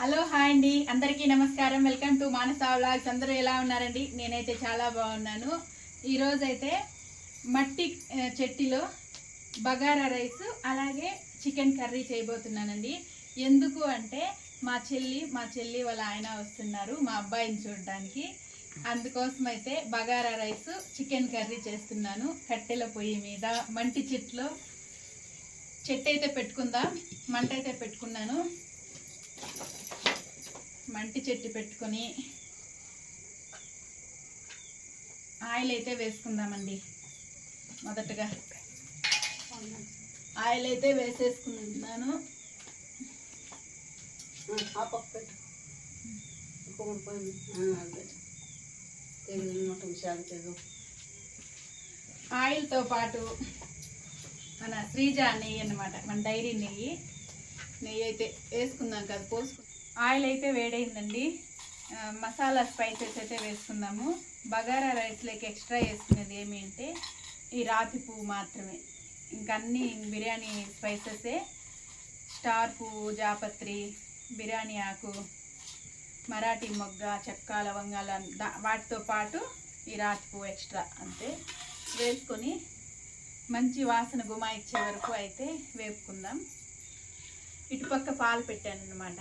Hello hi అండి. అందరికీ నమస్కారం. Welcome to Manasa vlogs. అందరూ ఎలా ఉన్నారండి? నేనైతే చాలా బాగున్నాను. ఈరోజైతే మట్టి చెట్టిలో బగారా రైస్ అలాగే చికెన్ కర్రీ చేయబోతున్నానండి. ఎందుకు అంటే మా చెల్లి మా చెల్లి వాళ్ళ ఆయన వస్తున్నారు మా అబ్బాయిని చూడడానికి. అందుకోసం అయితే బగారా రైస్ చికెన్ కర్రీ చేస్తున్నాను. కట్టెల పొయ్యి మీద మంటి చెట్లో చెట్టు అయితే పెట్టుకుందాం మంట అయితే పెట్టుకున్నాను. మంటి చెట్టు పెట్టుకొని ఆయిల్ అయితే వేసుకుందామండి. మొదటగా ఆయిల్ అయితే వేసేసుకుంటున్నాను తెగు. ఆయిల్తో పాటు మన శ్రీజ నెయ్యి అన్నమాట మన డైరీ నెయ్యి. నెయ్యి అయితే వేసుకుందాం కదా పోసుకు. ఆయిల్ అయితే వేడైందండి. మసాలా స్పైసెస్ అయితే వేసుకుందాము. బగారా రైస్లోకి ఎక్స్ట్రా వేసుకునేది ఏమి అంటే ఈ రాతి పువ్వు మాత్రమే. ఇంకా అన్ని బిర్యానీ స్పైసెసే. స్టార్ పువ్వు జాపత్రి బిర్యానీ ఆకు మరాఠీ మొగ్గ చెక్క లవంగాలు వాటితో పాటు ఈ రాతి పువ్వు ఎక్స్ట్రా అంతే. వేసుకొని మంచి వాసన గుమాయిచ్చే వరకు అయితే వేపుకుందాం. ఇటుపక్క పాలు పెట్టాను అనమాట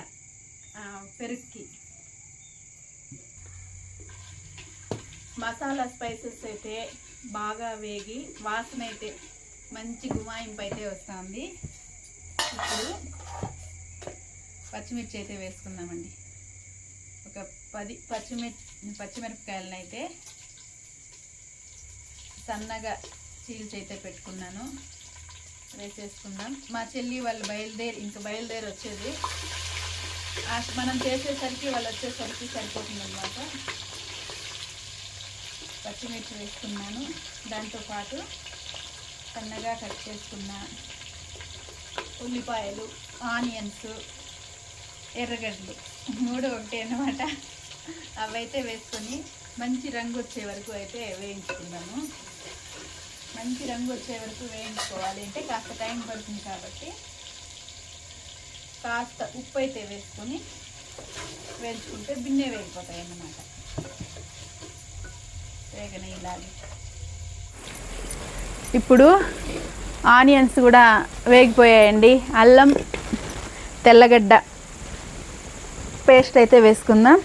పెరుగుకి మసాలా స్పైసెస్ అయితే బాగా వేగి వాసన అయితే మంచి గుమాయింపు అయితే వస్తుంది. ఇప్పుడు పచ్చిమిర్చి అయితే వేసుకుందామండి. ఒక పది పచ్చిమిర్చి పచ్చిమిరపకాయలను అయితే సన్నగా చీల్చి అయితే పెట్టుకున్నాను. వేసేసుకుందాం. మా చెల్లి వాళ్ళు బయలుదేరి ఇంక బయలుదేరి వచ్చేది. మనం చేసేసరికి వాళ్ళు వచ్చేసరికి సరిపోతుంది అనమాట పచ్చిమిర్చి వేసుకున్నాను. దాంతోపాటు సన్నగా కట్ చేసుకున్న ఉల్లిపాయలు ఆనియన్స్ ఎర్రగడ్డలు మూడు ఒకటి అన్నమాట. అవైతే వేసుకొని మంచి రంగు వచ్చే వరకు అయితే వేయించుకున్నాము మంచి రంగు వచ్చే వరకు వేయించుకోవాలి అంటే కాస్త టైం పడుతుంది కాబట్టి కాస్త ఉప్పు అయితే వేసుకొని వేయించుకుంటే బిన్నే వేగిపోతాయి అన్నమాట. వేగనే ఇలాగే. ఇప్పుడు ఆనియన్స్ కూడా వేగిపోయాయండి. అల్లం తెల్లగడ్డ పేస్ట్ అయితే వేసుకుందాం.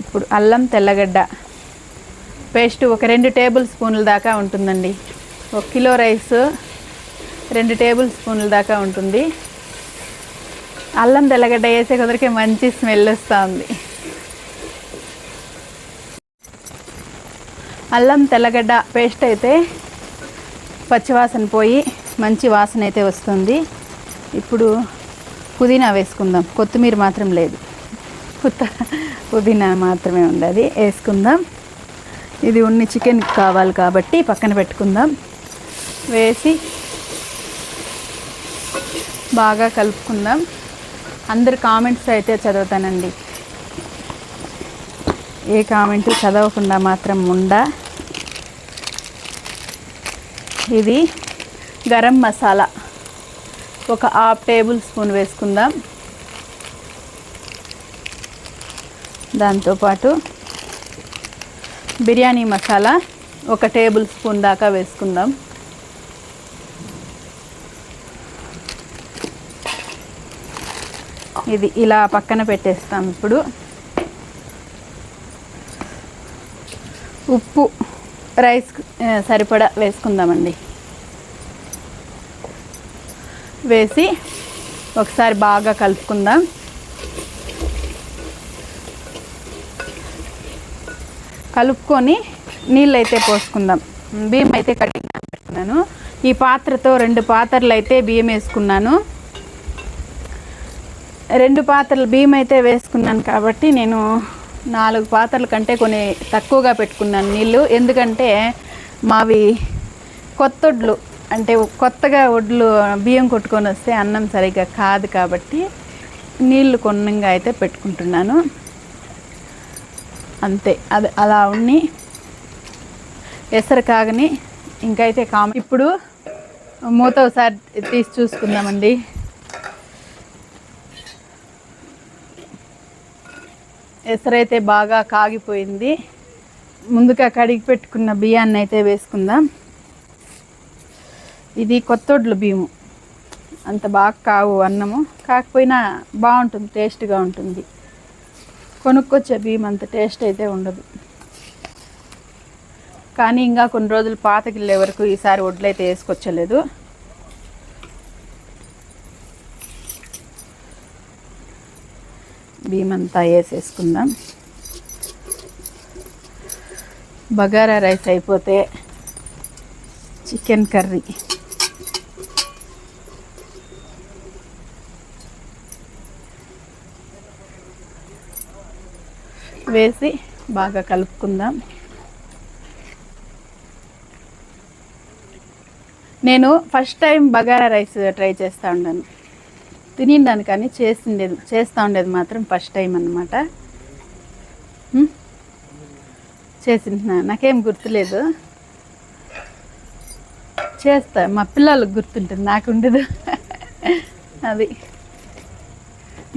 ఇప్పుడు అల్లం తెల్లగడ్డ పేస్ట్ ఒక రెండు టేబుల్ స్పూన్ల దాకా ఉంటుందండి. ఒక కిలో రైస్ రెండు టేబుల్ స్పూన్ల దాకా ఉంటుంది. అల్లం తెల్లగడ్డ వేసే కుదరికి మంచి స్మెల్ వస్తూ ఉంది అల్లం తెల్లగడ్డ పేస్ట్ అయితే పచ్చివాసన పోయి మంచి వాసన అయితే వస్తుంది. ఇప్పుడు పుదీనా వేసుకుందాం. కొత్తిమీర మాత్రం లేదు. పుదీనా మాత్రమే ఉంది. అది వేసుకుందాం. ఇది ఉన్ని చికెన్ కావాలి కాబట్టి పక్కన పెట్టుకుందాం. వేసి బాగా కలుపుకుందాం. అందరు కామెంట్స్ అయితే చదువుతానండి. ఏ కామెంట్ చదవకుండా మాత్రం ఉండా. ఇది గరం మసాలా. ఒక హాఫ్ టేబుల్ స్పూన్ వేసుకుందాం. దాంతోపాటు బిర్యానీ మసాలా ఒక టేబుల్ స్పూన్ దాకా వేసుకుందాం. ఇది ఇలా పక్కన పెట్టేస్తాం ఇప్పుడు. ఉప్పు రైస్ సరిపడా వేసుకుందామండి. వేసి ఒకసారి బాగా కలుపుకుందాం. కలుపుకొని నీళ్ళు అయితే పోసుకుందాం. బియ్యం అయితే కడిగి పెట్టుకున్నాను ఈ పాత్రతో రెండు పాత్రలు అయితే బియ్యం వేసుకున్నాను. రెండు పాత్రలు బియ్యం అయితే వేసుకున్నాను కాబట్టి నేను నాలుగు పాత్రల కంటే కొన్ని తక్కువగా పెట్టుకున్నాను నీళ్ళు. ఎందుకంటే మావి కొత్త వడ్లు అంటే కొత్తగా వడ్లు బియ్యం కొట్టుకొని వస్తే అన్నం సరిగ్గా కాదు కాబట్టి నీళ్ళు కొన్నంగా అయితే పెట్టుకుంటున్నాను. అంతే. అది అలా ఉన్ని ఎసరు కాగని ఇంకైతే కామ. ఇప్పుడు మూత ఒకసారి తీసి చూసుకుందామండి. ఎసరైతే బాగా కాగిపోయింది. ముందుగా కడిగి పెట్టుకున్న బియ్యాన్ని అయితే వేసుకుందాం. ఇది కొత్తొడ్లు బియ్యము. అంత బాగా కావు అన్నము. కాకపోయినా బాగుంటుంది టేస్ట్గా ఉంటుంది. కొనుక్కొచ్చే బియ్యం అంత టేస్ట్ అయితే ఉండదు. కానీ ఇంకా కొన్ని రోజులు పాతకిళ్ళే వరకు ఈసారి వడ్లు అయితే వేసుకొచ్చలేదు. బియ్యం అంతా వేసేసుకుందాం. బగారా రైస్ అయిపోతే చికెన్ కర్రీ. వేసి బాగా కలుపుకుందాం. నేను first time bagara rice try చేస్తూ ఉన్నాను తినిండాను కానీ చేసిండేది చేస్తూ ఉండేది మాత్రం ఫస్ట్ టైం అనమాట చేసింటున్నా. నాకేం గుర్తులేదు. చేస్తా. మా పిల్లలకు గుర్తుంటుంది నాకు ఉండదు. అది.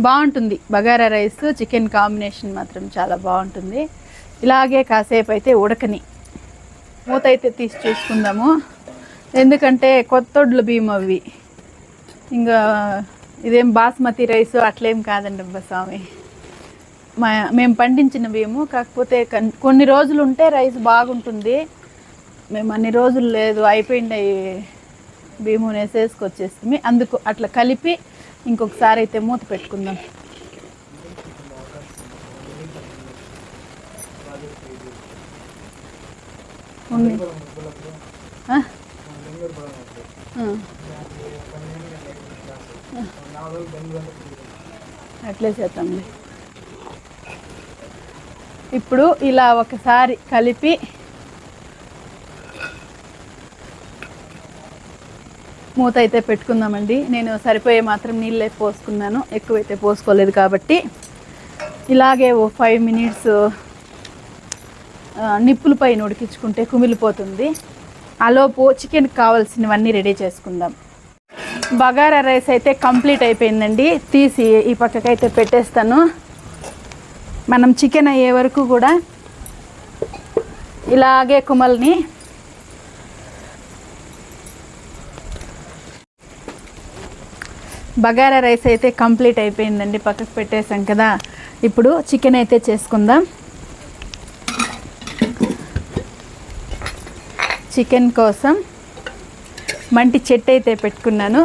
బాగుంటుంది. బగారా రైస్ చికెన్ కాంబినేషన్ మాత్రం చాలా బాగుంటుంది. ఇలాగే కాసేపు అయితే ఉడకని మూత అయితే తీసి చూసుకుందాము. ఎందుకంటే కొత్తొడ్లు బియ్యం అవి. ఇంకా ఇదేం బాస్మతి రైస్ అట్లేం కాదండి అబ్బా స్వామి. మా మేము పండించిన బియ్యము కాకపోతే కొన్ని రోజులు ఉంటే రైస్ బాగుంటుంది. మేము అన్ని రోజులు లేదు అయిపోయింది బియ్యము వేసేసుకొచ్చేస్తుంది అందుకు అట్లా కలిపి ఇంకొకసారి అయితే మూత పెట్టుకుందాం. అట్లే చేద్దాంలే ఇప్పుడు ఇలా ఒకసారి కలిపి మూత అయితే పెట్టుకుందామండి. నేను సరిపోయే మాత్రం నీళ్ళే పోసుకున్నాను. ఎక్కువైతే పోసుకోలేదు కాబట్టి. ఇలాగే ఓ ఫైవ్ మినిట్స్ నిప్పుల పైన ఉడికించుకుంటే కుమిలిపోతుంది. ఆలోపు చికెన్కి కావాల్సినవన్నీ రెడీ చేసుకుందాం. బగారా రైస్ అయితే కంప్లీట్ అయిపోయిందండి. తీసి ఈ పక్కకైతే పెట్టేస్తాను. మనం చికెన్ అయ్యే వరకు కూడా ఇలాగే కుమల్ని బగారా రైస్ అయితే కంప్లీట్ అయిపోయిందండి పక్కకు పెట్టేసాం కదా. ఇప్పుడు చికెన్ అయితే చేసుకుందాం. చికెన్ కోసం మంటి చెట్టు అయితే పెట్టుకున్నాను.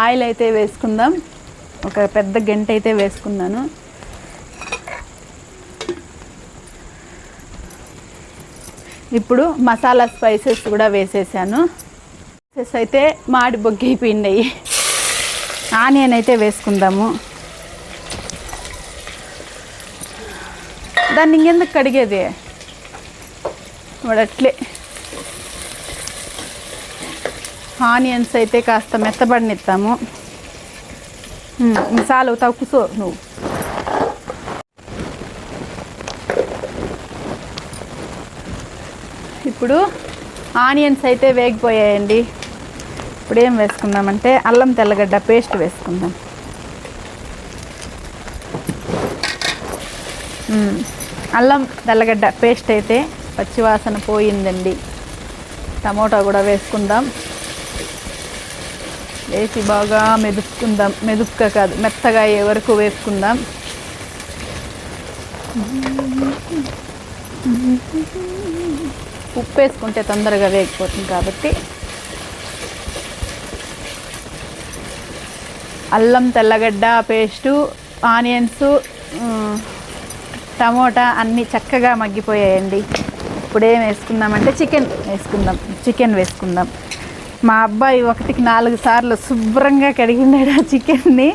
ఆయిల్ అయితే వేసుకుందాం. ఒక పెద్ద గంట అయితే వేసుకున్నాను. ఇప్పుడు మసాలా స్పైసెస్ కూడా వేసేసాను. స్పైసెస్ అయితే మాడి బొగ్గిపోయినాయి ఆనియన్ అయితే వేసుకుందాము. దాన్ని ఇంకెందుకు కడిగేది? ఇప్పుడు అట్లే ఆనియన్స్ అయితే కాస్త మెత్తబడినిస్తాము చాలు తావు నువ్వు. ఇప్పుడు ఆనియన్స్ అయితే వేగిపోయాయండి. ఇప్పుడు ఏం వేసుకుందామంటే అల్లం తెల్లగడ్డ పేస్ట్ వేసుకుందాం. అల్లం తెల్లగడ్డ పేస్ట్ అయితే పచ్చివాసన పోయిందండి. టమోటా కూడా వేసుకుందాం. వేసి బాగా మెదుపుకుందాం మెదుపుగా కాదు మెత్తగా అయ్యే వరకు వేసుకుందాం. ఉప్పు వేసుకుంటే తొందరగా వేగిపోతుంది కాబట్టి అల్లం తెల్లగడ్డ పేస్టు ఆనియన్స్ టమోటా అన్నీ చక్కగా మగ్గిపోయాయండి. ఇప్పుడు ఏం వేసుకుందామంటే చికెన్ వేసుకుందాం చికెన్ వేసుకుందాం. మా అబ్బాయి ఒకటికి నాలుగు సార్లు శుభ్రంగా కడిగినాడు ఆ చికెన్ని.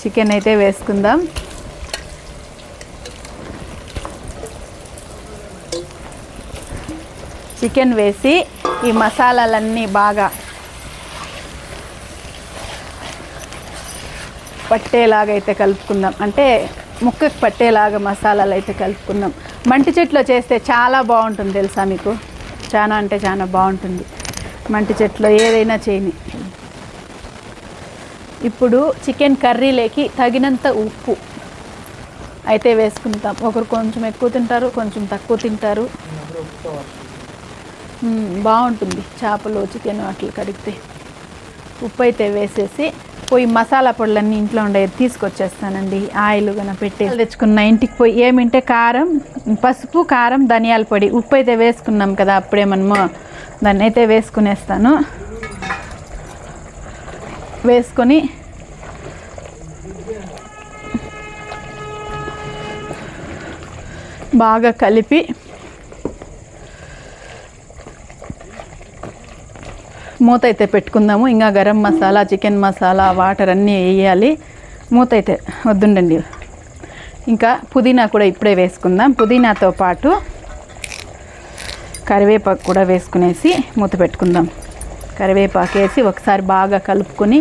చికెన్ అయితే వేసుకుందాం. చికెన్ వేసి ఈ మసాలాలన్నీ బాగా పట్టేలాగా అయితే కలుపుకుందాం. అంటే ముక్కకు పట్టేలాగా మసాలాలు అయితే కలుపుకుందాం. మంటి చెట్లో చేస్తే చాలా బాగుంటుంది తెలుసా మీకు? చాలా అంటే చాలా బాగుంటుంది. మంటి చెట్లో ఏదైనా చేయని. ఇప్పుడు చికెన్ కర్రీలోకి తగినంత ఉప్పు అయితే వేసుకుంటాం. ఒకరు కొంచెం ఎక్కువ తింటారు కొంచెం తక్కువ తింటారు. బాగుంటుంది. చేపలు చికెన్ అట్లా కడిగితే ఉప్పు అయితే వేసేసి పోయి మసాలా పొడులన్నీ ఇంట్లో ఉండేది తీసుకొచ్చేస్తానండి. ఆయిల్ గన పెట్టి తెచ్చుకున్న ఇంటికి పోయి ఏమింటే కారం పసుపు కారం ధనియాల పొడి. ఉప్పు అయితే వేసుకున్నాం కదా అప్పుడే మనము దాన్ని అయితే వేసుకునేస్తాను. వేసుకొని బాగా కలిపి మూత అయితే పెట్టుకుందాము. ఇంకా గరం మసాలా చికెన్ మసాలా వాటర్ అన్నీ వేయాలి. మూత అయితే వద్దుండండి. ఇంకా పుదీనా కూడా ఇప్పుడే వేసుకుందాం. పుదీనాతో పాటు కరివేపాకు కూడా వేసుకునేసి మూత పెట్టుకుందాం. కరివేపాకు వేసి ఒకసారి బాగా కలుపుకొని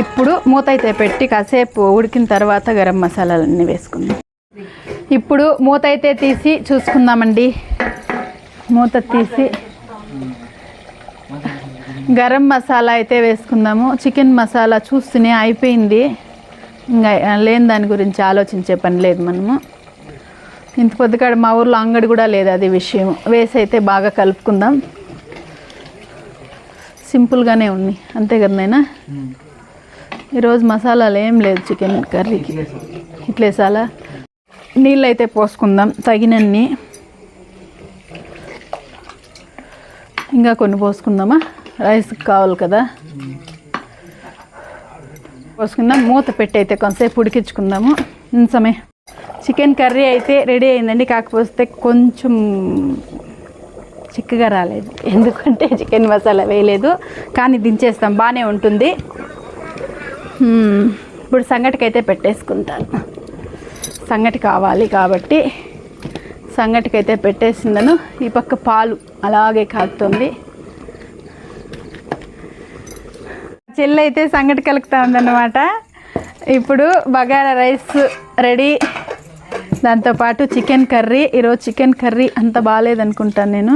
ఇప్పుడు మూత అయితే పెట్టి కాసేపు ఉడికిన తర్వాత గరం మసాలాలన్నీ వేసుకుందాం. ఇప్పుడు మూత అయితే తీసి చూసుకుందామండి. మూత తీసి గరం మసాలా అయితే వేసుకుందాము. చికెన్ మసాలా చూస్తూనే అయిపోయింది. ఇంకా లేని దాని గురించి ఆలోచించే పని లేదు మనము. ఇంత పొద్దుకాడ మా ఊర్లో అంగడి కూడా లేదు అది విషయం. వేసి అయితే బాగా కలుపుకుందాం. సింపుల్గానే ఉంది. అంతే కదా నాయనా? ఈరోజు మసాలాలు ఏం లేదు చికెన్ కర్రీకి. ఇట్లేసాలా నీళ్ళు అయితే పోసుకుందాం. తగినన్ని. ఇంకా కొన్ని పోసుకుందామా? రైస్కి కావాలి కదా. పోసుకుందాం. మూత పెట్టి అయితే కొంతసేపు ఉడికించుకుందాము. నిమిషమే చికెన్ కర్రీ అయితే రెడీ అయిందండి. కాకపోతే కొంచెం చిక్కగా రాలేదు. ఎందుకంటే చికెన్ మసాలా వేయలేదు. కానీ దించేస్తాం. బాగానే ఉంటుంది. ఇప్పుడు సంగటికైతే పెట్టేసుకుంటాను. సంగటి కావాలి కాబట్టి సంగటికి అయితే పెట్టేసిందను. ఈ పక్క పాలు అలాగే కాగుతుంది. చెల్లి అయితే సంగటి కలుపుతా ఉందన్నమాట ఇప్పుడు బగారా రైస్ రెడీ. దాంతోపాటు చికెన్ కర్రీ. ఈరోజు చికెన్ కర్రీ అంత బాగాలేదనుకుంటాను నేను.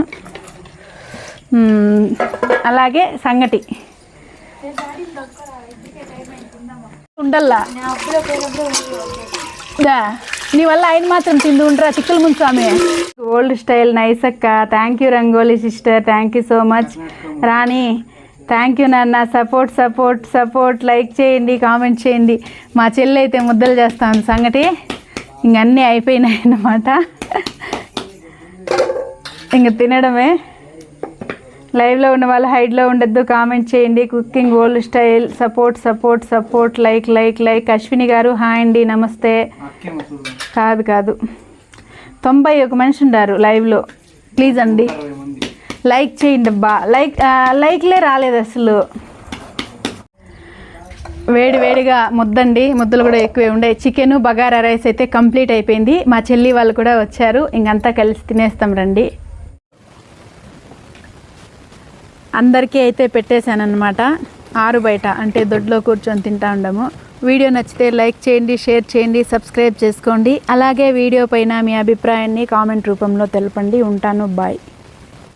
అలాగే సంగటి. ఉండల్లా? దా నీ వల్ల ఆయన మాత్రం తిండి ఉండరా? చిక్కులు ముంచామే ఓల్డ్ స్టైల్ నైస్ అక్క. Thank you Rangoli sister thank you so much Rani thank you నాన్న. సపోర్ట్ సపోర్ట్ సపోర్ట్ లైక్ చేయండి కామెంట్ చేయండి. మా చెల్లి అయితే ముద్దలు చేస్తాను సంగటి ఇంక అన్నీ అయిపోయినాయి అన్నమాట. ఇంక తినడమే. లైవ్లో ఉన్న వాళ్ళు హైడ్లో ఉండొద్దు కామెంట్ చేయండి. Cooking old style support support support like like like Ashwini గారు హాయ్ అండి నమస్తే. కాదు కాదు. తొంభై ఒక మనిషి ఉన్నారు లైవ్లో ప్లీజ్ అండి. లైక్ చేయండి అబ్బా. లైక్ లైక్లే రాలేదు అసలు. వేడి వేడిగా ముద్దండి. ముద్దలు కూడా ఎక్కువే ఉండే. చికెన్ బగారా రైస్ అయితే కంప్లీట్ అయిపోయింది. మా చెల్లి వాళ్ళు కూడా వచ్చారు. ఇంకంతా కలిసి తినేస్తాం రండి. అందరికీ అయితే పెట్టేశానమాట ఆరు బయట అంటే దొడ్లో కూర్చొని తింటా ఉండము. వీడియో నచ్చితే లైక్ చేయండి షేర్ చేయండి సబ్స్క్రైబ్ చేసుకోండి. అలాగే వీడియో పైన మీ అభిప్రాయాన్ని కామెంట్ రూపంలో తెలపండి. ఉంటాను బాయ్.